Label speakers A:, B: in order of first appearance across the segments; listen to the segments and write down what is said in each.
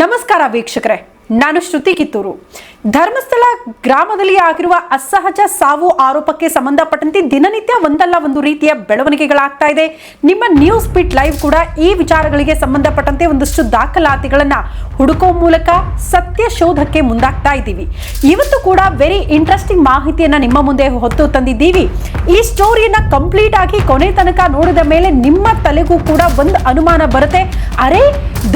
A: ನಮಸ್ಕಾರ ವೀಕ್ಷಕರೇ, ನಾನು ಶ್ರುತಿ ಕಿತ್ತೂರು. ಧರ್ಮಸ್ಥಳ ಗ್ರಾಮದಲ್ಲಿ ಆಗಿರುವ ಅಸಹಜ ಸಾವು ಆರೋಪಕ್ಕೆ ಸಂಬಂಧಪಟ್ಟಂತೆ ದಿನನಿತ್ಯ ಒಂದಲ್ಲ ಒಂದು ರೀತಿಯ ಬೆಳವಣಿಗೆಗಳಾಗ್ತಾ ಇದೆ. ನಿಮ್ಮ ನ್ಯೂಸ್ ಬಿಟ್ ಲೈವ್ ಕೂಡ ಈ ವಿಚಾರಗಳಿಗೆ ಸಂಬಂಧಪಟ್ಟಂತೆ ಒಂದಷ್ಟು ದಾಖಲಾತಿಗಳನ್ನು ಹುಡುಕೋ ಮೂಲಕ ಸತ್ಯ ಶೋಧಕ್ಕೆ ಮುಂದಾಗ್ತಾ ಇದ್ದೀವಿ. ಇವತ್ತು ಕೂಡ ವೆರಿ ಇಂಟ್ರೆಸ್ಟಿಂಗ್ ಮಾಹಿತಿಯನ್ನ ನಿಮ್ಮ ಮುಂದೆ ಹೊತ್ತು ತಂದಿದ್ದೀವಿ. ಈ ಸ್ಟೋರಿಯನ್ನ ಕಂಪ್ಲೀಟ್ ಆಗಿ ಕೊನೆ ತನಕ ನೋಡಿದ ಮೇಲೆ ನಿಮ್ಮ ತಲೆಗೂ ಕೂಡ ಒಂದು ಅನುಮಾನ ಬರುತ್ತೆ. ಅರೆ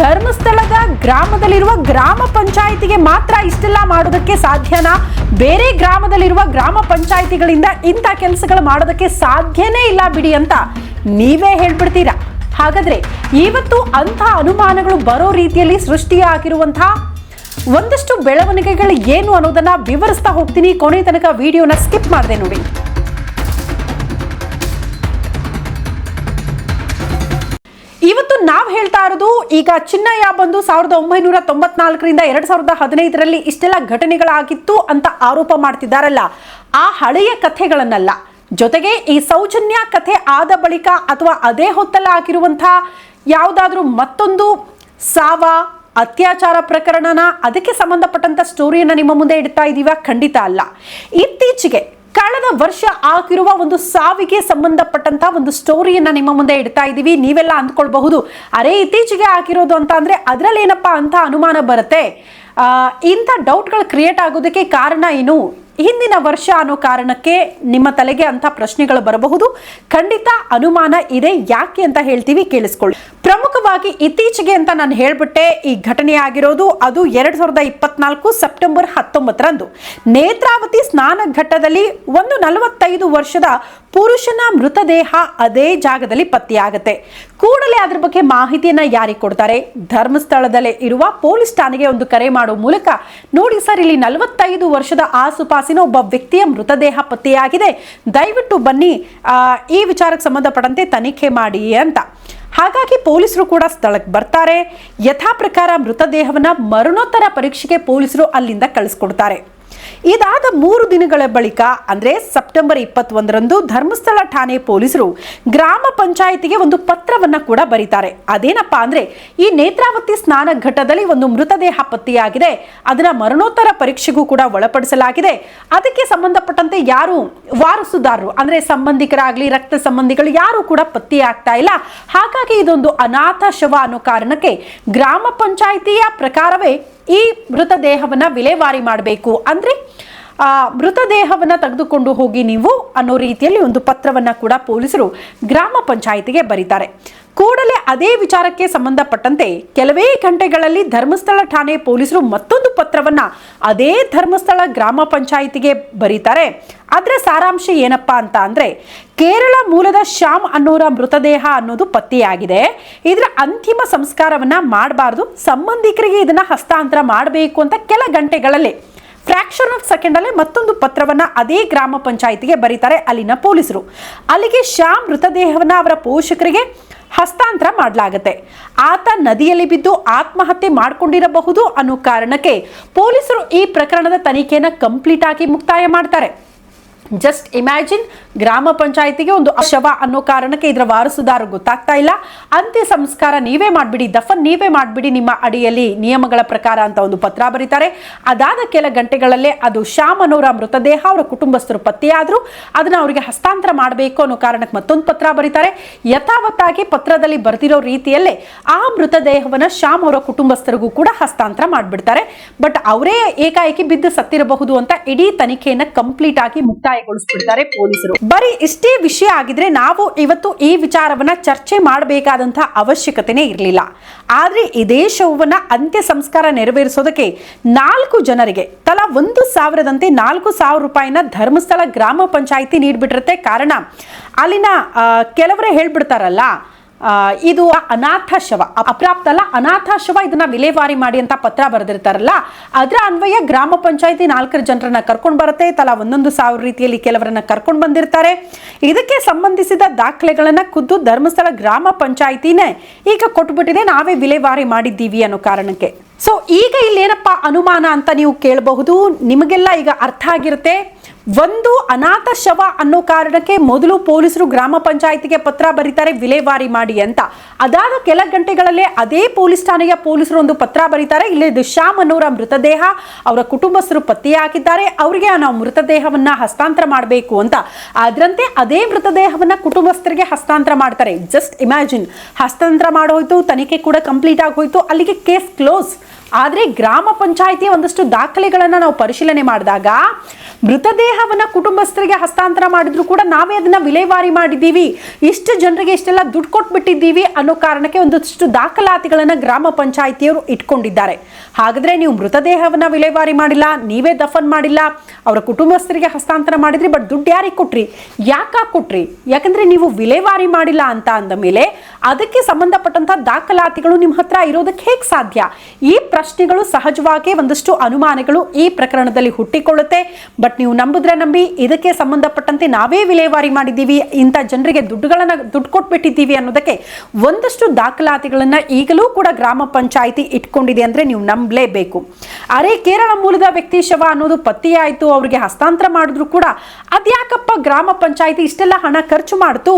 A: ಧರ್ಮಸ್ಥಳದ ಗ್ರಾಮದಲ್ಲಿರುವ ಗ್ರಾಮ ಪಂಚಾಯಿತಿಗೆ ಮಾತ್ರ ಇಷ್ಟೆಲ್ಲ ಮಾಡೋದಕ್ಕೆ ಸಾಧ್ಯನಾ? ಬೇರೆ ಗ್ರಾಮದಲ್ಲಿರುವ ಗ್ರಾಮ ಪಂಚಾಯಿತಿಗಳಿಂದ ಇಂಥ ಕೆಲಸಗಳು ಮಾಡೋದಕ್ಕೆ ಸಾಧ್ಯನೇ ಇಲ್ಲ ಬಿಡಿ ಅಂತ ನೀವೇ ಹೇಳ್ಬಿಡ್ತೀರಾ? ಹಾಗಾದ್ರೆ ಇವತ್ತು ಅಂಥ ಅನುಮಾನಗಳು ಬರೋ ರೀತಿಯಲ್ಲಿ ಸೃಷ್ಟಿಯಾಗಿರುವಂತಹ ಒಂದಷ್ಟು ಬೆಳವಣಿಗೆಗಳು ಏನು ಅನ್ನೋದನ್ನ ವಿವರಿಸ್ತಾ ಹೋಗ್ತೀನಿ. ಕೊನೆ ತನಕ ವಿಡಿಯೋನ ಸ್ಕಿಪ್ ಮಾಡಿದೆ ನೋಡಿ. ಇವತ್ತು ನಾವು ಹೇಳ್ತಾ ಇರೋದು, ಈಗ ಚಿನ್ನಯ್ಯ ಬಂದು ಸಾವಿರದ ಒಂಬೈನೂರ ತೊಂಬತ್ನಾಲ್ಕರಿಂದ ಎರಡ್ ಸಾವಿರದ ಹದಿನೈದರಲ್ಲಿ ಇಷ್ಟೆಲ್ಲ ಘಟನೆಗಳಾಗಿತ್ತು ಅಂತ ಆರೋಪ ಮಾಡ್ತಿದ್ದಾರಲ್ಲ. ಆ ಹಳೆಯ ಕಥೆಗಳನ್ನಲ್ಲ. ಜೊತೆಗೆ ಈ ಸೌಜನ್ಯ ಕಥೆ ಆದ ಬಳಿಕ ಅಥವಾ ಅದೇ ಹೊತ್ತಲ್ಲ ಆಗಿರುವಂತಹ ಯಾವುದಾದ್ರೂ ಮತ್ತೊಂದು ಸಾವ, ಅತ್ಯಾಚಾರ ಪ್ರಕರಣನ ಅದಕ್ಕೆ ಸಂಬಂಧಪಟ್ಟಂತ ಸ್ಟೋರಿಯನ್ನ ನಿಮ್ಮ ಮುಂದೆ ಇಡ್ತಾ ಇದೀವ ಖಂಡಿತ ಅಲ್ಲ. ಇತ್ತೀಚೆಗೆ ಕಳೆದ ವರ್ಷ ಆಗಿರುವ ಒಂದು ಸಾವಿಗೆ ಸಂಬಂಧಪಟ್ಟಂತ ಒಂದು ಸ್ಟೋರಿಯನ್ನ ನಿಮ್ಮ ಮುಂದೆ ಇಡ್ತಾ ಇದ್ದೀವಿ. ನೀವೆಲ್ಲ ಅಂದ್ಕೊಳ್ಬಹುದು. ಅರೆ, ಇತ್ತೀಚೆಗೆ ಆಗಿರೋದು ಅಂತ ಅಂದ್ರೆ ಅದ್ರಲ್ಲಿ ಏನಪ್ಪಾ ಅಂತ ಅನುಮಾನ ಬರುತ್ತೆ. ಇಂಥ ಡೌಟ್ಗಳು ಕ್ರಿಯೇಟ್ ಆಗೋದಕ್ಕೆ ಕಾರಣ ಏನು? ಹಿಂದಿನ ವರ್ಷ ಅನ್ನೋ ಕಾರಣಕ್ಕೆ ನಿಮ್ಮ ತಲೆಗೆ ಅಂತ ಪ್ರಶ್ನೆಗಳು ಬರಬಹುದು. ಖಂಡಿತ ಅನುಮಾನ ಇದೆ. ಯಾಕೆ ಅಂತ ಹೇಳ್ತೀವಿ ಕೇಳಿಸ್ಕೊಳ್ಳಿ. ಪ್ರಮುಖವಾಗಿ ಇತ್ತೀಚೆಗೆ ಅಂತ ನಾನು ಹೇಳ್ಬಿಟ್ಟೆ, ಈ ಘಟನೆ ಆಗಿರೋದು ಅದು ಎರಡ್ ಸಾವಿರದ ಇಪ್ಪತ್ನಾಲ್ಕು ಸೆಪ್ಟೆಂಬರ್ ಹತ್ತೊಂಬತ್ತರಂದು. ನೇತ್ರಾವತಿ ಸ್ನಾನ ಘಟ್ಟದಲ್ಲಿ ಒಂದು ನಲವತ್ತೈದು ವರ್ಷದ ಪುರುಷನ ಮೃತದೇಹ ಅದೇ ಜಾಗದಲ್ಲಿ ಪತ್ತೆಯಾಗುತ್ತೆ. ಕೂಡಲೇ ಅದ್ರ ಬಗ್ಗೆ ಮಾಹಿತಿಯನ್ನ ಯಾರಿಗೆ ಕೊಡ್ತಾರೆ? ಧರ್ಮಸ್ಥಳದಲ್ಲೇ ಇರುವ ಪೊಲೀಸ್ ಠಾಣೆಗೆ ಒಂದು ಕರೆ ಮಾಡುವ ಮೂಲಕ. ನೋಡಿ ಸರ್, ಇಲ್ಲಿ ನಲವತ್ತೈದು ವರ್ಷದ ಆಸುಪಾಸಿನ ಒಬ್ಬ ವ್ಯಕ್ತಿಯ ಮೃತದೇಹ ಪತ್ತೆಯಾಗಿದೆ. ದಯವಿಟ್ಟು ಬನ್ನಿ ಈ ವಿಚಾರಕ್ಕೆ ಸಂಬಂಧಪಟ್ಟಂತೆ ತನಿಖೆ ಮಾಡಿ ಅಂತ. ಹಾಗಾಗಿ ಪೊಲೀಸರು ಕೂಡ ಸ್ಥಳಕ್ಕೆ ಬರ್ತಾರೆ. ಯಥಾ ಪ್ರಕಾರ ಮೃತದೇಹವನ್ನ ಮರಣೋತ್ತರ ಪರೀಕ್ಷೆಗೆ ಪೊಲೀಸರು ಅಲ್ಲಿಂದ ಕಳಿಸ್ಕೊಡ್ತಾರೆ. ಇದಾದ ಮೂರು ದಿನಗಳ ಬಳಿಕ, ಅಂದ್ರೆ ಸೆಪ್ಟೆಂಬರ್ ಇಪ್ಪತ್ತೊಂದರಂದು ಧರ್ಮಸ್ಥಳ ಠಾಣೆ ಪೊಲೀಸರು ಗ್ರಾಮ ಪಂಚಾಯಿತಿಗೆ ಒಂದು ಪತ್ರವನ್ನ ಕೂಡ ಬರೀತಾರೆ. ಅದೇನಪ್ಪಾ ಅಂದ್ರೆ, ಈ ನೇತ್ರಾವತಿ ಸ್ನಾನ ಘಟ್ಟದಲ್ಲಿ ಒಂದು ಮೃತದೇಹ ಪತ್ತೆಯಾಗಿದೆ. ಅದನ್ನ ಮರಣೋತ್ತರ ಪರೀಕ್ಷೆಗೂ ಕೂಡ ಒಳಪಡಿಸಲಾಗಿದೆ. ಅದಕ್ಕೆ ಸಂಬಂಧಪಟ್ಟಂತೆ ಯಾರು ವಾರಸುದಾರರು, ಅಂದ್ರೆ ಸಂಬಂಧಿಕರಾಗ್ಲಿ, ರಕ್ತ ಸಂಬಂಧಿಗಳು ಯಾರು ಕೂಡ ಪತ್ತೆಯಾಗ್ತಾ ಇಲ್ಲ. ಹಾಗಾಗಿ ಇದೊಂದು ಅನಾಥ ಶವ ಅನ್ನೋ ಕಾರಣಕ್ಕೆ ಗ್ರಾಮ ಪಂಚಾಯಿತಿಯ ಪ್ರಕಾರವೇ ಈ ಮೃತದೇಹವನ್ನು ವಿಲೇವಾರಿ ಮಾಡಬೇಕು ಅಂದ್ರೆ, ಆ ಮೃತದೇಹವನ್ನು ತೆಗೆದುಕೊಂಡು ಹೋಗಿ ನೀವು ಅನ್ನೋ ರೀತಿಯಲ್ಲಿ ಒಂದು ಪತ್ರವನ್ನ ಕೂಡ ಪೊಲೀಸರು ಗ್ರಾಮ ಪಂಚಾಯಿತಿಗೆ ಬರೀತಾರೆ. ಕೂಡಲೇ ಅದೇ ವಿಚಾರಕ್ಕೆ ಸಂಬಂಧಪಟ್ಟಂತೆ ಕೆಲವೇ ಗಂಟೆಗಳಲ್ಲಿ ಧರ್ಮಸ್ಥಳ ಠಾಣೆ ಪೊಲೀಸರು ಮತ್ತೊಂದು ಪತ್ರವನ್ನ ಅದೇ ಧರ್ಮಸ್ಥಳ ಗ್ರಾಮ ಪಂಚಾಯಿತಿಗೆ ಬರೀತಾರೆ. ಅದರ ಸಾರಾಂಶ ಏನಪ್ಪಾ ಅಂತ ಅಂದ್ರೆ ಕೇರಳ ಮೂಲದ ಶ್ಯಾಮ್ ಅನ್ನೋರ ಮೃತದೇಹ ಅನ್ನೋದು ಪತ್ತೆಯಾಗಿದೆ. ಇದರ ಅಂತಿಮ ಸಂಸ್ಕಾರವನ್ನ ಮಾಡಬಾರ್ದು. ಸಂಬಂಧಿಕರಿಗೆ ಇದನ್ನ ಹಸ್ತಾಂತರ ಮಾಡಬೇಕು ಅಂತ ಕೆಲ ಗಂಟೆಗಳಲ್ಲಿ ಫ್ರಾಕ್ಷನ್ ಆಫ್ ಸೆಕೆಂಡಲ್ಲೇ ಮತ್ತೊಂದು ಪತ್ರವನ್ನ ಅದೇ ಗ್ರಾಮ ಪಂಚಾಯಿತಿಗೆ ಬರೀತಾರೆ ಅಲ್ಲಿನ ಪೊಲೀಸರು. ಅಲ್ಲಿಗೆ ಶ್ಯಾಮ್ ಮೃತದೇಹವನ್ನ ಅವರ ಪೋಷಕರಿಗೆ ಹಸ್ತಾಂತರ ಮಾಡಲಾಗುತ್ತೆ. ಆತ ನದಿಯಲ್ಲಿ ಬಿದ್ದು ಆತ್ಮಹತ್ಯೆ ಮಾಡಿಕೊಂಡಿರಬಹುದು ಅನ್ನೋ ಕಾರಣಕ್ಕೆ ಪೊಲೀಸರು ಈ ಪ್ರಕರಣದ ತನಿಖೆಯನ್ನು ಕಂಪ್ಲೀಟ್ ಆಗಿ ಮುಕ್ತಾಯ ಮಾಡ್ತಾರೆ. ಜಸ್ಟ್ ಇಮ್ಯಾಜಿನ್ ಗ್ರಾಮ ಪಂಚಾಯಿತಿಗೆ ಒಂದು ಶವ ಅನ್ನೋ ಕಾರಣಕ್ಕೆ ಇದರ ವಾರಸುದಾರ ಗೊತ್ತಾಗ್ತಾ ಇಲ್ಲ. ಅಂತ್ಯ ಸಂಸ್ಕಾರ ನೀವೇ ಮಾಡ್ಬಿಡಿ, ದಫನ್ ನೀವೇ ಮಾಡ್ಬಿಡಿ ನಿಮ್ಮ ಅಡಿಯಲ್ಲಿ ನಿಯಮಗಳ ಪ್ರಕಾರ ಅಂತ ಒಂದು ಪತ್ರ ಬರೀತಾರೆ. ಅದಾದ ಕೆಲ ಗಂಟೆಗಳಲ್ಲೇ ಅದು ಶ್ಯಾಮ್ ಅನ್ನೋರ ಮೃತದೇಹ ಅವರ ಕುಟುಂಬಸ್ಥರು ಪತ್ತೆಯಾದ್ರು. ಅದನ್ನ ಅವರಿಗೆ ಹಸ್ತಾಂತರ ಮಾಡಬೇಕು ಅನ್ನೋ ಕಾರಣಕ್ಕೆ ಮತ್ತೊಂದು ಪತ್ರ ಬರೀತಾರೆ. ಯಥಾವತ್ತಾಗಿ ಪತ್ರದಲ್ಲಿ ಬರೆದಿರೋ ರೀತಿಯಲ್ಲೇ ಆ ಮೃತದೇಹವನ್ನು ಶ್ಯಾಮ್ ಅವರ ಕುಟುಂಬಸ್ಥರಿಗೂ ಕೂಡ ಹಸ್ತಾಂತರ ಮಾಡಿಬಿಡ್ತಾರೆ. ಬಟ್ ಅವರೇ ಏಕಾಏಕಿ ಬಿದ್ದು ಸತ್ತಿರಬಹುದು ಅಂತ ಇಡೀ ತನಿಖೆಯನ್ನು ಕಂಪ್ಲೀಟ್ ಆಗಿ ಮುಕ್ತಾಯಗೊಳಿಸ್ಬಿಡ್ತಾರೆ ಪೊಲೀಸರು. ಬರೀ ಇಷ್ಟೇ ವಿಷಯ ಆಗಿದ್ರೆ ನಾವು ಇವತ್ತು ಈ ವಿಚಾರವನ್ನ ಚರ್ಚೆ ಮಾಡಬೇಕಾದಂತಹ ಅವಶ್ಯಕತೆನೇ ಇರಲಿಲ್ಲ. ಆದ್ರೆ ಇದೇ ಶವವನ್ನ ಅಂತ್ಯ ಸಂಸ್ಕಾರ ನೆರವೇರಿಸೋದಕ್ಕೆ ನಾಲ್ಕು ಜನರಿಗೆ ತಲಾ ಒಂದು ಸಾವಿರದಂತೆ ನಾಲ್ಕು ಸಾವಿರ ರೂಪಾಯಿನ ಧರ್ಮಸ್ಥಳ ಗ್ರಾಮ ಪಂಚಾಯಿತಿ ನೀಡಿಬಿಟ್ಟಿರುತ್ತೆ ಕಾರಣ. ಅಲ್ಲಿನ ಕೆಲವರೇ ಹೇಳ್ಬಿಡ್ತಾರಲ್ಲ ಇದು ಅನಾಥ ಶವ ಅಪ್ರಾಪ್ತ ಅಲ್ಲ ಅನಾಥ ಶವ ಇದನ್ನ ವಿಲೇವಾರಿ ಮಾಡಿ ಅಂತ ಪತ್ರ ಬರೆದಿರ್ತಾರಲ್ಲ, ಅದರ ಅನ್ವಯ ಗ್ರಾಮ ಪಂಚಾಯತಿ ನಾಲ್ಕರ ಜನರನ್ನ ಕರ್ಕೊಂಡು ಬರುತ್ತೆ, ತಲಾ ಒಂದೊಂದು ಸಾವಿರ ರೀತಿಯಲ್ಲಿ ಕೆಲವರನ್ನ ಕರ್ಕೊಂಡು ಬಂದಿರ್ತಾರೆ. ಇದಕ್ಕೆ ಸಂಬಂಧಿಸಿದ ದಾಖಲೆಗಳನ್ನ ಖುದ್ದು ಧರ್ಮಸ್ಥಳ ಗ್ರಾಮ ಪಂಚಾಯಿತಿನೇ ಈಗ ಕೊಟ್ಬಿಟ್ಟಿದೆ, ನಾವೇ ವಿಲೇವಾರಿ ಮಾಡಿದ್ದೀವಿ ಅನ್ನೋ ಕಾರಣಕ್ಕೆ. ಸೊ ಈಗ ಇಲ್ಲೇನಪ್ಪ ಅನುಮಾನ ಅಂತ ನೀವು ಕೇಳಬಹುದು, ನಿಮಗೆಲ್ಲ ಈಗ ಅರ್ಥ ಆಗಿರುತ್ತೆ. ಒಂದು ಅನಾಥ ಶವ ಅನ್ನೋ ಕಾರಣಕ್ಕೆ ಮೊದಲು ಪೊಲೀಸರು ಗ್ರಾಮ ಪಂಚಾಯತಿಗೆ ಪತ್ರ ಬರೀತಾರೆ, ವಿಲೇವಾರಿ ಮಾಡಿ ಅಂತ. ಅದಾದ ಕೆಲ ಗಂಟೆಗಳಲ್ಲೇ ಅದೇ ಪೊಲೀಸ್ ಠಾಣೆಯ ಪೊಲೀಸರು ಒಂದು ಪತ್ರ ಬರೀತಾರೆ ಇಲ್ಲಿ ಶ್ಯಾಮ್ ಅನ್ನೋರ ಮೃತದೇಹ. ಅವರ ಕುಟುಂಬಸ್ಥರು ಪತ್ತೆಯಾಗಿದ್ದಾರೆ, ಅವರಿಗೆ ನಾವು ಮೃತದೇಹವನ್ನ ಹಸ್ತಾಂತರ ಮಾಡಬೇಕು ಅಂತ. ಅದರಂತೆ ಅದೇ ಮೃತದೇಹವನ್ನ ಕುಟುಂಬಸ್ಥರಿಗೆ ಹಸ್ತಾಂತರ ಮಾಡ್ತಾರೆ. ಜಸ್ಟ್ ಇಮ್ಯಾಜಿನ್, ಹಸ್ತಾಂತರ ಮಾಡೋಯ್ತು, ತನಿಖೆ ಕೂಡ ಕಂಪ್ಲೀಟ್ ಆಗೋಯ್ತು. ಅಲ್ಲಿಗೆ ಕೇಸ್ ಕ್ಲೋಸ್. ಆದರೆ ಗ್ರಾಮ ಪಂಚಾಯಿತಿಯ ಒಂದಷ್ಟು ದಾಖಲೆಗಳನ್ನು ನಾವು ಪರಿಶೀಲನೆ ಮಾಡಿದಾಗ ಮೃತದೇಹವನ್ನು ಕುಟುಂಬಸ್ಥರಿಗೆ ಹಸ್ತಾಂತರ ಮಾಡಿದ್ರು ಕೂಡ ನಾವೇ ಅದನ್ನು ವಿಲೇವಾರಿ ಮಾಡಿದ್ದೀವಿ. ಇಷ್ಟು ಜನರಿಗೆ ಇಷ್ಟೆಲ್ಲ ದುಡ್ಡು ಕೊಟ್ಬಿಟ್ಟಿದ್ದೀವಿ ಅನ್ನೋ ಕಾರಣಕ್ಕೆ ಒಂದಷ್ಟು ದಾಖಲಾತಿಗಳನ್ನು ಗ್ರಾಮ ಪಂಚಾಯಿತಿಯವರು ಇಟ್ಕೊಂಡಿದ್ದಾರೆ. ಹಾಗಾದರೆ ನೀವು ಮೃತದೇಹವನ್ನು ವಿಲೇವಾರಿ ಮಾಡಿಲ್ಲ, ನೀವೇ ದಫನ್ ಮಾಡಿಲ್ಲ, ಅವರ ಕುಟುಂಬಸ್ಥರಿಗೆ ಹಸ್ತಾಂತರ ಮಾಡಿದ್ರಿ, ಬಟ್ ದುಡ್ಡು ಯಾರಿಗೆ ಕೊಟ್ರಿ? ಯಾಕೆ ಕೊಟ್ರಿ? ಯಾಕಂದರೆ ನೀವು ವಿಲೇವಾರಿ ಮಾಡಿಲ್ಲ ಅಂತ ಅಂದ ಮೇಲೆ ಅದಕ್ಕೆ ಸಂಬಂಧಪಟ್ಟಂಥ ದಾಖಲಾತಿಗಳು ನಿಮ್ಮ ಹತ್ರ ಇರೋದಕ್ಕೆ ಹೇಗೆ ಸಾಧ್ಯ? ಈ ಪ್ರಶ್ನೆಗಳು ಸಹಜವಾಗಿ ಒಂದಷ್ಟು ಅನುಮಾನಗಳು ಈ ಪ್ರಕರಣದಲ್ಲಿ ಹುಟ್ಟಿಕೊಳ್ಳುತ್ತೆ. ಬಟ್ ನೀವು ನಂಬಿದ್ರೆ ನಂಬಿ, ಇದಕ್ಕೆ ಸಂಬಂಧಪಟ್ಟಂತೆ ನಾವೇ ವಿಲೇವಾರಿ ಮಾಡಿದ್ದೀವಿ, ಇಂಥ ಜನರಿಗೆ ದುಡ್ಡುಗಳನ್ನ, ದುಡ್ಡು ಕೊಟ್ಬಿಟ್ಟಿದ್ದೀವಿ ಅನ್ನೋದಕ್ಕೆ ಒಂದಷ್ಟು ದಾಖಲಾತಿಗಳನ್ನ ಈಗಲೂ ಕೂಡ ಗ್ರಾಮ ಪಂಚಾಯಿತಿ ಇಟ್ಕೊಂಡಿದೆ ಅಂದ್ರೆ ನೀವು ನಂಬಲೇಬೇಕು. ಅರೆ, ಕೇರಳ ಮೂಲದ ವ್ಯಕ್ತಿ ಶವ ಅನ್ನೋದು ಪತ್ತೆಯಾಯಿತು, ಅವರಿಗೆ ಹಸ್ತಾಂತರ ಮಾಡಿದ್ರು ಕೂಡ, ಅದ್ಯಾಕಪ್ಪ ಗ್ರಾಮ ಪಂಚಾಯಿತಿ ಇಷ್ಟೆಲ್ಲ ಹಣ ಖರ್ಚು ಮಾಡ್ತು?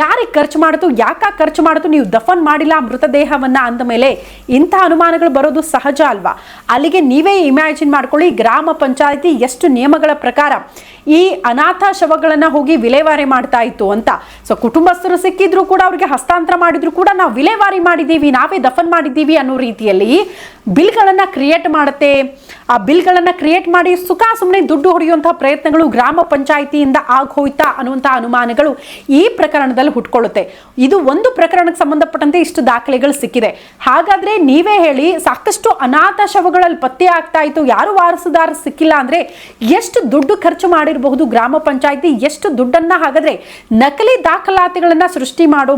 A: ಯಾರಿಗೆ ಖರ್ಚು ಮಾಡ್ತು? ಯಾಕ ಖರ್ಚು ಮಾಡ್ತು? ನೀವು ದಫನ್ ಮಾಡಿಲ್ಲ ಮೃತದೇಹವನ್ನ ಅಂದ ಮೇಲೆ ಇಂಥ ಅನುಮಾನಗಳು ಬರೋದು ಸಹಜ ಅಲ್ವಾ? ಅಲ್ಲಿಗೆ ನೀವೇ ಇಮ್ಯಾಜಿನ್ ಮಾಡ್ಕೊಳ್ಳಿ ಗ್ರಾಮ ಪಂಚಾಯಿತಿ ಎಷ್ಟು ನಿಯಮಗಳ ಪ್ರಕಾರ ಈ ಅನಾಥ ಶವಗಳನ್ನು ಹೋಗಿ ವಿಲೇವಾರಿ ಮಾಡ್ತಾ ಇತ್ತು ಅಂತ. ಸೊ ಕುಟುಂಬಸ್ಥರು ಸಿಕ್ಕಿದ್ರು ಕೂಡ ಅವ್ರಿಗೆ ಹಸ್ತಾಂತರ ಮಾಡಿದ್ರು ಕೂಡ ನಾವು ವಿಲೇವಾರಿ ಮಾಡಿದ್ದೀವಿ ನಾವೇ ದಫನ್ ಮಾಡಿದ್ದೀವಿ ಅನ್ನೋ ರೀತಿಯಲ್ಲಿ ಬಿಲ್ಗಳನ್ನು ಕ್ರಿಯೇಟ್ ಮಾಡುತ್ತೆ. ಆ ಬಿಲ್ಗಳನ್ನು ಕ್ರಿಯೇಟ್ ಮಾಡಿ ಸುಖ ಸುಮ್ಮನೆ ದುಡ್ಡು ಹೊಡೆಯುವಂತಹ ಪ್ರಯತ್ನಗಳು ಗ್ರಾಮ ಪಂಚಾಯಿತಿಯಿಂದ ಆಗೋಯ್ತಾ ಅನ್ನುವಂತಹ ಅನುಮಾನಗಳು ಈ ಪ್ರಕರಣದಲ್ಲಿ ಹುಟ್ಕೊಳ್ಳುತ್ತೆ. ಇದು ಒಂದು ಪ್ರಕರಣಕ್ಕೆ ಸಂಬಂಧಪಟ್ಟಂತೆ ಇಷ್ಟು ದಾಖಲೆಗಳು ಸಿಕ್ಕಿದೆ. ಹಾಗಾದ್ರೆ ನೀವೇ ಹೇಳಿ, ಸಾಕಷ್ಟು ಅನಾಥ ಶವಗಳಲ್ಲಿ ಪತ್ತೆ ಆಗ್ತಾ ಇತ್ತು, ಯಾರು ವಾರಸುದಾರ ಸಿಕ್ಕಿಲ್ಲ ಅಂದ್ರೆ ಎಷ್ಟು ದುಡ್ಡು ಖರ್ಚು ಮಾಡಿರಬಹುದು ಗ್ರಾಮ ಪಂಚಾಯಿತಿ ಎಷ್ಟು ದುಡ್ಡನ್ನ ಹಾಗಾದ್ರೆ ನಕಲಿ ದಾಖಲಾತಿಗಳನ್ನ ಸೃಷ್ಟಿ ಮಾಡೋ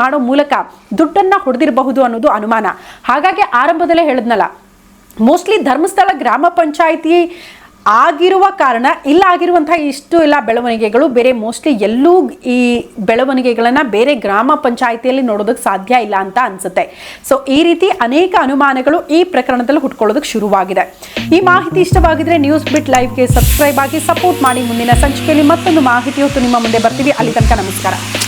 A: ಮಾಡೋ ಮೂಲಕ ದುಡ್ಡನ್ನ ಹೊಡೆದಿರಬಹುದು ಅನ್ನೋದು ಅನುಮಾನ. ಹಾಗಾಗಿ ಆರಂಭದಲ್ಲೇ ಹೇಳಿದ್ನಲ್ಲ, ಮೋಸ್ಟ್ಲಿ ಧರ್ಮಸ್ಥಳ ಗ್ರಾಮ ಪಂಚಾಯಿತಿ ಆಗಿರುವ ಕಾರಣ ಇಲ್ಲ ಆಗಿರುವಂಥ ಇಷ್ಟು ಎಲ್ಲ ಬೆಳವಣಿಗೆಗಳು ಬೇರೆ ಮೋಸ್ಟ್ಲಿ ಎಲ್ಲೂ ಈ ಬೆಳವಣಿಗೆಗಳನ್ನ ಬೇರೆ ಗ್ರಾಮ ಪಂಚಾಯಿತಿಯಲ್ಲಿ ನೋಡೋದಕ್ಕೆ ಸಾಧ್ಯ ಇಲ್ಲ ಅಂತ ಅನ್ಸುತ್ತೆ. ಸೊ ಈ ರೀತಿ ಅನೇಕ ಅನುಮಾನಗಳು ಈ ಪ್ರಕರಣದಲ್ಲಿ ಹುಟ್ಕೊಳ್ಳೋದಕ್ಕೆ ಶುರುವಾಗಿದೆ. ಈ ಮಾಹಿತಿ ಇಷ್ಟವಾಗಿದ್ರೆ ನ್ಯೂಸ್ ಬಿಟ್ ಲೈವ್ಗೆ ಸಬ್ಸ್ಕ್ರೈಬ್ ಆಗಿ ಸಪೋರ್ಟ್ ಮಾಡಿ. ಮುಂದಿನ ಸಂಚಿಕೆಯಲ್ಲಿ ಮತ್ತೊಂದು ಮಾಹಿತಿ ಹೊತ್ತು ನಿಮ್ಮ ಮುಂದೆ ಬರ್ತೀವಿ. ಅಲ್ಲಿ ತನಕ ನಮಸ್ಕಾರ.